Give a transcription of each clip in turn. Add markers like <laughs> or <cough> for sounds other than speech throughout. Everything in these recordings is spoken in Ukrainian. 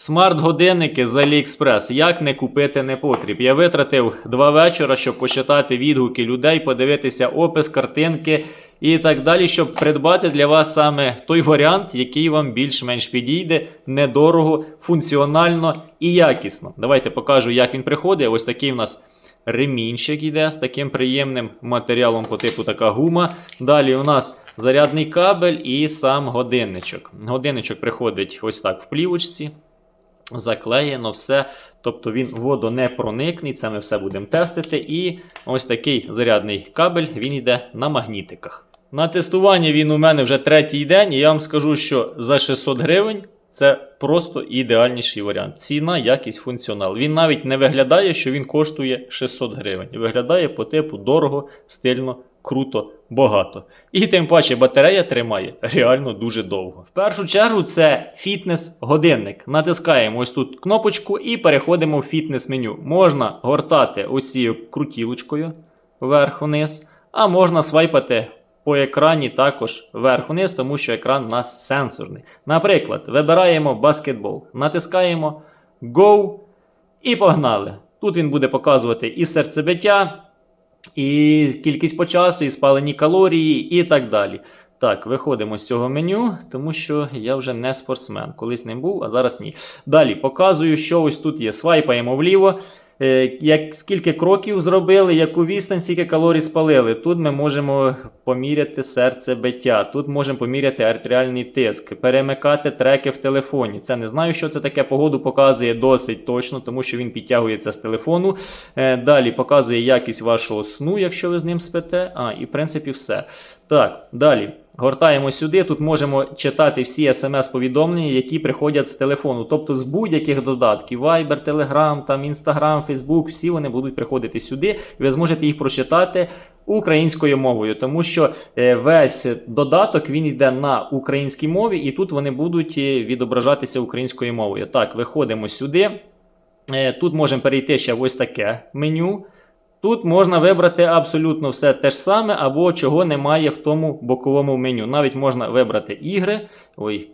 Смарт-годинники з AliExpress. Як не купити не потріб. Я витратив два вечора, щоб почитати відгуки людей, подивитися опис, картинки і так далі, щоб придбати для вас саме той варіант, який вам більш-менш підійде, недорого, функціонально і якісно. Давайте покажу, як він приходить. Ось такий у нас ремінчик йде з таким приємним матеріалом по типу така гума. Далі у нас зарядний кабель і сам годинничок. Годинничок приходить ось так в плівочці. Заклеєно все. Тобто він водонепроникний, це ми все будемо тестити. І ось такий зарядний кабель він йде на магнітиках. На тестуванні він у мене вже третій день, і я вам скажу, що за 600 гривень це просто ідеальніший варіант. Ціна, якість, функціонал. Він навіть не виглядає, що він коштує 600 гривень. Виглядає по типу дорого, стильно, круто, багато. І тим паче батарея тримає реально дуже довго. В першу чергу це фітнес-годинник. Натискаємо ось тут кнопочку і переходимо в фітнес-меню. Можна гортати ось цією крутілочкою вверх-вниз, а можна свайпати по екрані також вверх-вниз, тому що екран у нас сенсорний. Наприклад, вибираємо баскетбол, натискаємо Go і погнали. Тут він буде показувати і серцебиття, і кількість по часу, і спалені калорії, і так далі. Так, виходимо з цього меню, тому що я вже не спортсмен. Колись ним був, а зараз ні. Далі показую, що ось тут є. Свайпаємо вліво. Е, Як скільки кроків зробили, яку відстань, скільки калорій спалили. Тут ми можемо поміряти серцебиття, тут можемо поміряти артеріальний тиск, перемикати треки в телефоні. Це не знаю, що це таке. Погоду показує досить точно, тому що він підтягується з телефону. Е, Далі показує якість вашого сну, якщо ви з ним спите. А, і в принципі все. Так, далі. Гортаємо сюди. Тут можемо читати всі смс-повідомлення, які приходять з телефону, тобто з будь-яких додатків: Viber, Telegram, там Instagram, Facebook, всі вони будуть приходити сюди, і ви зможете їх прочитати українською мовою, тому що е, весь додаток він йде на українській мові, і тут вони будуть е, відображатися українською мовою. Так, виходимо сюди. Е, Тут можемо перейти ще в ось таке меню. Тут можна вибрати абсолютно все те ж саме, або чого немає в тому боковому меню. Навіть можна вибрати ігри. Ой,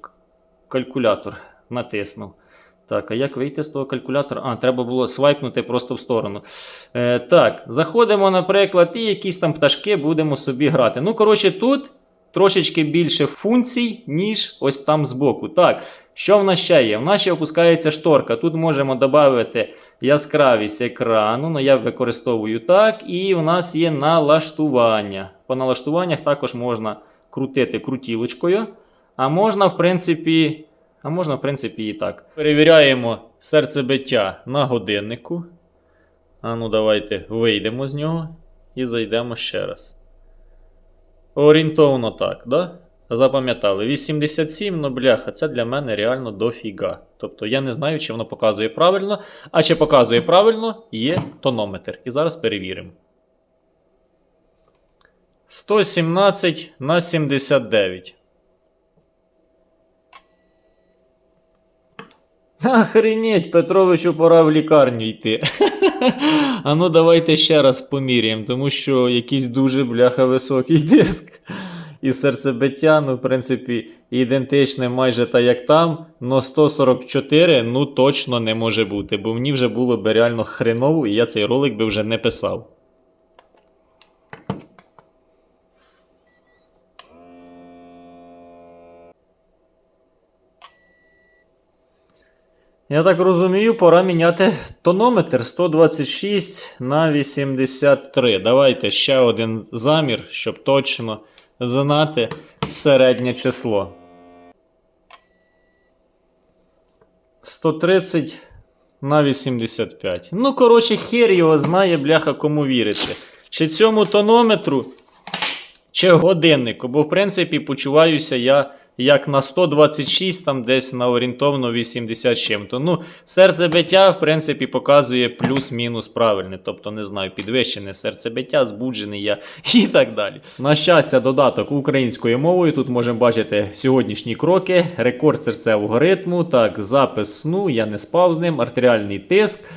калькулятор натиснув. Так, а як вийти з того калькулятора? А, треба було свайпнути просто в сторону. Е, так, заходимо, наприклад, і якісь там пташки будемо собі грати. Ну, коротше, тут трошечки більше функцій, ніж ось там збоку. Так, що в нас ще є? В нас ще опускається шторка. Тут можемо додати яскравість екрану. Ну, я використовую так. І в нас є налаштування. По налаштуваннях також можна крутити крутілочкою. А можна, в принципі, а можна, в принципі, і так. Перевіряємо серцебиття на годиннику. А ну, давайте вийдемо з нього і зайдемо ще раз. Орієнтовно так, да? Запам'ятали. 87, ну бляха, це для мене реально дофіга. Тобто я не знаю, чи воно показує правильно, а чи показує правильно, є тонометр. І зараз перевіримо. 117 на 79. Охренеть, Петровичу пора в лікарню йти. <laughs> а ну давайте ще раз поміряємо, тому що якийсь дуже бляха високий <laughs> диск. І серцебиття, ну, в принципі, ідентичне майже так, як там. Но 144 ну точно не може бути, бо мені вже було би реально хреново, і я цей ролик би вже не писав. Я так розумію, пора міняти тонометр 126 на 83. Давайте ще один замір, щоб точно знати середнє число. 130 на 85. Ну, коротше, хер його знає, бляха, кому вірити. Чи цьому тонометру, чи годиннику. Бо, в принципі, почуваюся я як на 126, там десь на орієнтовно 80 чим-то. Ну, серцебиття, в принципі, показує плюс-мінус правильне. Тобто, не знаю, підвищене серцебиття, збуджений я <laughs> і так далі. На щастя, додаток українською мовою. Тут можемо бачити сьогоднішні кроки, рекорд серцевого ритму, так, запис сну, я не спав з ним, артеріальний тиск,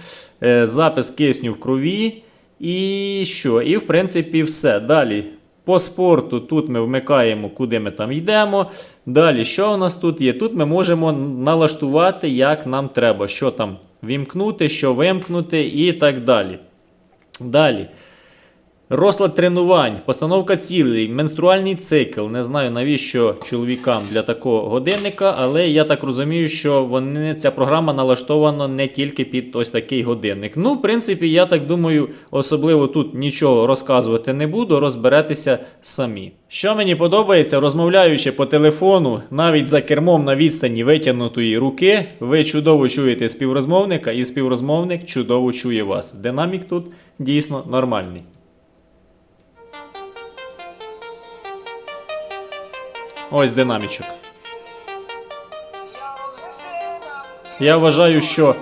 е, запис кисню в крові. І що? І в принципі все. Далі. По спорту тут ми вмикаємо, куди ми там йдемо. Далі, що у нас тут є? Тут ми можемо налаштувати, як нам треба, що там вімкнути, що вимкнути і так далі. Далі. Розклад тренувань, постановка цілей, менструальний цикл. Не знаю навіщо чоловікам для такого годинника, але я так розумію, що вони, ця програма налаштована не тільки під ось такий годинник. Ну, в принципі, я так думаю, особливо тут нічого розказувати не буду, розберетеся самі. Що мені подобається, розмовляючи по телефону, навіть за кермом на відстані витягнутої руки, ви чудово чуєте співрозмовника, і співрозмовник чудово чує вас. Динамік тут дійсно нормальний. Ось динамічок. Я вважаю, що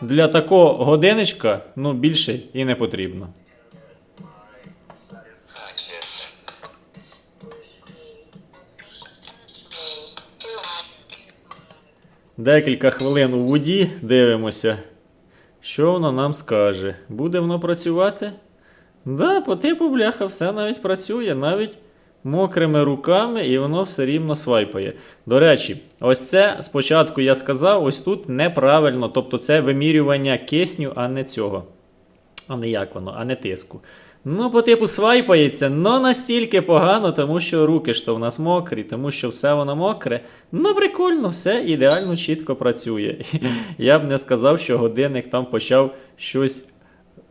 для такого годинничка ну, більше і не потрібно. Декілька хвилин у воді дивимося, що воно нам скаже. Буде воно працювати? Да, по типу бляха, все навіть працює, навіть мокрими руками, і воно все рівно свайпає. До речі, ось це спочатку я сказав, ось тут неправильно, тобто це вимірювання кисню, а не цього. А не як воно, а не тиску. Ну, по типу свайпається, но настільки погано, тому що руки ж то в нас мокрі, тому що все воно мокре. Ну, прикольно, все ідеально чітко працює. <laughs> Я б не сказав, що годинник там почав щось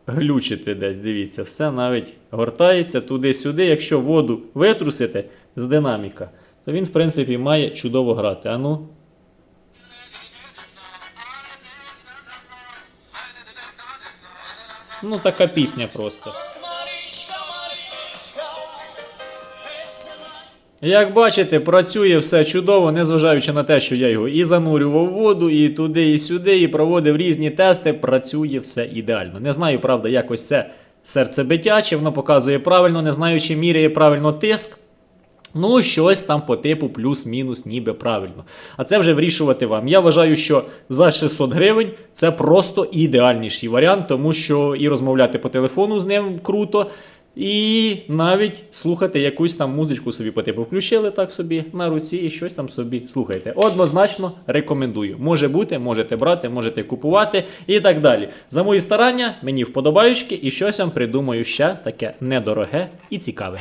глючити десь. Дивіться, все навіть гортається туди-сюди. Якщо воду витрусити з динаміка, то він, в принципі, має чудово грати. А ну. Ну, така пісня просто. Як бачите, працює все чудово, незважаючи на те, що я його і занурював в воду, і туди, і сюди, і проводив різні тести. Працює все ідеально. Не знаю, правда, якось це серцебиття, чи воно показує правильно, не знаю, чи міряє правильно тиск. Ну, щось там по типу плюс-мінус, ніби правильно. А це вже вирішувати вам. Я вважаю, що за 600 гривень це просто ідеальніший варіант, тому що і розмовляти по телефону з ним круто. І навіть слухати якусь там музичку собі по типу включили так собі на руці і щось там собі слухайте. Однозначно рекомендую. Може бути, можете брати, можете купувати і так далі. За мої старання, мені вподобаючки і щось вам придумаю ще таке недороге і цікаве.